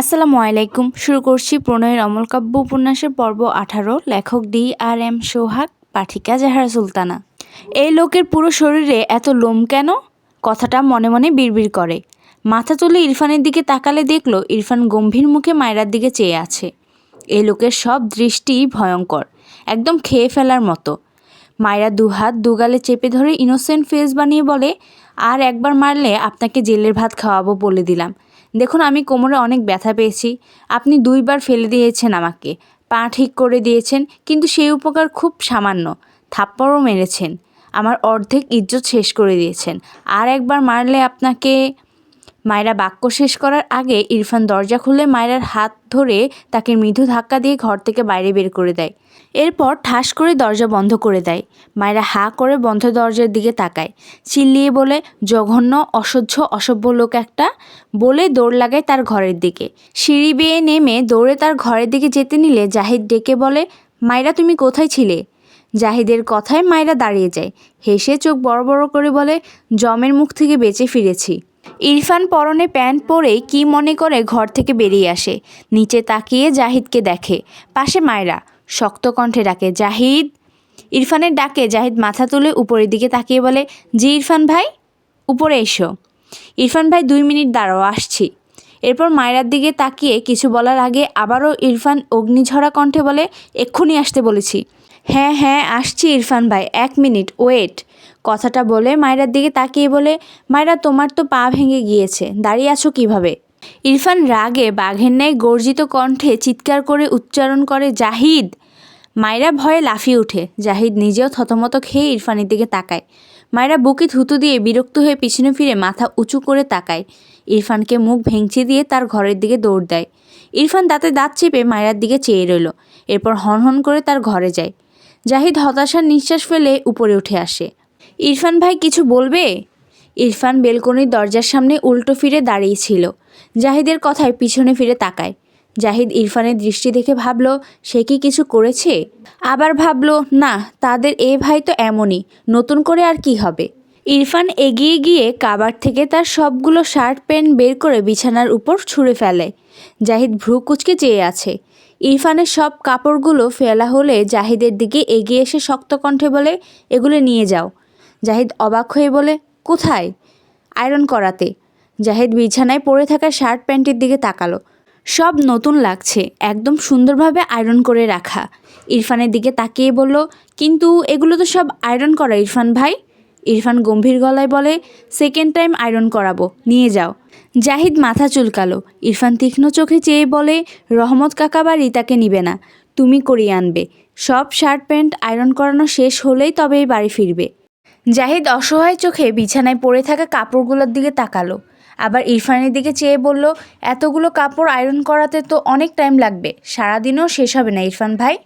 আসসালামু আলাইকুম। শুরু করছি প্রণয়ের অমল কাব্য উপন্যাসের পর্ব আঠারো, লেখক ডি আর এম সোহাগ, পাঠিকা জাহারা সুলতানা। এই লোকের পুরো শরীরে এত লোম কেন? কথাটা মনে মনে বিড়বিড় করে। মাথা তুলে ইরফানের দিকে তাকালে দেখল ইরফান গম্ভীর মুখে মায়রার দিকে চেয়ে আছে। এই লোকের সব দৃষ্টি ভয়ঙ্কর, একদম খেয়ে ফেলার মতো। মায়েরা দুহাত দুগালে চেপে ধরে ইনোসেন্ট ফেস বানিয়ে বলে, আর একবার মারলে আপনাকে জেলের ভাত খাওয়াবো বলে দিলাম। দেখুন, আমি কোমরে অনেক ব্যথা পেয়েছি। আপনি দুইবার ফেলে দিয়েছেন আমাকে। পা ঠিক করে দিয়েছেন, কিন্তু সেই উপকার খুব সামান্য। থাপ্পড়ও মেরেছেন। আমার অর্ধেক ইজ্জত শেষ করে দিয়েছেন। আর একবার মারলে আপনাকে মায়েরা বাক্য শেষ করার আগে ইরফান দরজা খুলে মায়েরার হাত ধরে তাকে মৃদু ধাক্কা দিয়ে ঘর থেকে বাইরে বের করে দেয়। এরপর ঠাস করে দরজা বন্ধ করে দেয়। মায়েরা হা করে বন্ধ দরজার দিকে তাকায়। চিল্লিয়ে বলে, জঘন্য, অসহ্য, অসভ্য লোক একটা। বলে দৌড় লাগায় তার ঘরের দিকে। সিঁড়ি বেয়ে নেমে দৌড়ে তার ঘরের দিকে যেতে নিলে জাহিদ ডেকে বলে, মায়েরা, তুমি কোথায় ছিলে? জাহিদের কথায় মায়েরা দাঁড়িয়ে যায়। হেসে চোখ বড় বড় করে বলে, জমের মুখ থেকে বেঁচে ফিরেছি। ইরফান পরনে প্যান্ট পরে কি মনে করে ঘর থেকে বেরিয়ে আসে, নিচে তাকিয়ে জাহিদকে দেখে। পাশে মায়রা, শক্ত কণ্ঠে ডাকে, জাহিদ! ইরফানের ডাকে জাহিদ মাথা তুলে উপরের দিকে তাকিয়ে বলে, জি ইরফান ভাই, উপরে এসো। ইরফান ভাই দুই মিনিট দাঁড়াও, আসছি। এরপর মায়রার দিকে তাকিয়ে কিছু বলার আগে আবারও ইরফান অগ্নিঝরা কণ্ঠে বলে, এক্ষুনি আসতে বলেছি। হ্যাঁ হ্যাঁ আসছি ইরফান ভাই, এক মিনিট, ওয়েট। কথাটা বলে মায়রার দিকে তাকিয়ে বলে, মায়রা, তোমার তো পা ভেঙে গিয়েছে, দাঁড়িয়ে আছো কীভাবে? ইরফান রাগে বাঘের ন্যায় গর্জিত কণ্ঠে চিৎকার করে উচ্চারণ করে, জাহিদ! মায়রা ভয়ে লাফিয়ে উঠে। জাহিদ নিজেও থতমত খেয়ে ইরফানের দিকে তাকায়। মায়রা বুকে থুতু দিয়ে বিরক্ত হয়ে পিছনে ফিরে মাথা উঁচু করে তাকায়। ইরফানকে মুখ ভেঙচি দিয়ে তার ঘরের দিকে দৌড় দেয়। ইরফান দাঁতে দাঁত চেপে মায়রার দিকে চেয়ে রইল, এরপর হনহন করে তার ঘরে যায়। জাহিদ হতাশার নিঃশ্বাস ফেলে উপরে উঠে আসে। ইরফান ভাই কিছু বলবে? ইরফান বেলকনির দরজার সামনে উল্টো ফিরে দাঁড়িয়েছিল জাহিদের কথায় পিছনে ফিরে তাকায়। জাহিদ ইরফানের দৃষ্টি দেখে ভাবল, সে কি কিছু করেছে? আবার ভাবল, না, তাদের এ ভাই তো এমনই, নতুন করে আর কি হবে? ইরফান এগিয়ে গিয়ে কাবার থেকে তার সবগুলো শার্ট, প্যান্ট বের করে বিছানার উপর ছুঁড়ে ফেলে। জাহিদ ভ্রু কুচকে চেয়ে আছে। ইরফানের সব কাপড়গুলো ফেলা হলে জাহিদের দিকে এগিয়ে এসে শক্ত কণ্ঠে বলে, এগুলো নিয়ে যাও। জাহিদ অবাক হয়ে বলে, কোথায়? আয়রন করাতে। জাহিদ বিছানায় পড়ে থাকা শার্ট প্যান্টের দিকে তাকালো। সব নতুন লাগছে, একদম সুন্দরভাবে আয়রন করে রাখা। ইরফানের দিকে তাকিয়ে বলল, কিন্তু এগুলো তো সব আয়রন করা, ইরফান ভাই। ইরফান গম্ভীর গলায় বলে, সেকেন্ড টাইম আয়রন করাবো, নিয়ে যাও। জাহিদ মাথা চুলকালো। ইরফান তীক্ষ্ণ চোখে চেয়ে বলে, রহমত কাকা বা রিতাকে নিবে না, তুমি করিয়ে আনবে। সব শার্ট প্যান্ট আয়রন করানো শেষ হলেই তবে এই বাড়ি ফিরবে। জাহিদ অসহায় চোখে বিছানায় পড়ে থাকা কাপড়গুলোর দিকে তাকালো। আবার ইরফানের দিকে চেয়ে বলল, এতগুলো কাপড় আয়রন করাতে তো অনেক টাইম লাগবে। সারাদিনও শেষ হবে না, ইরফান ভাই।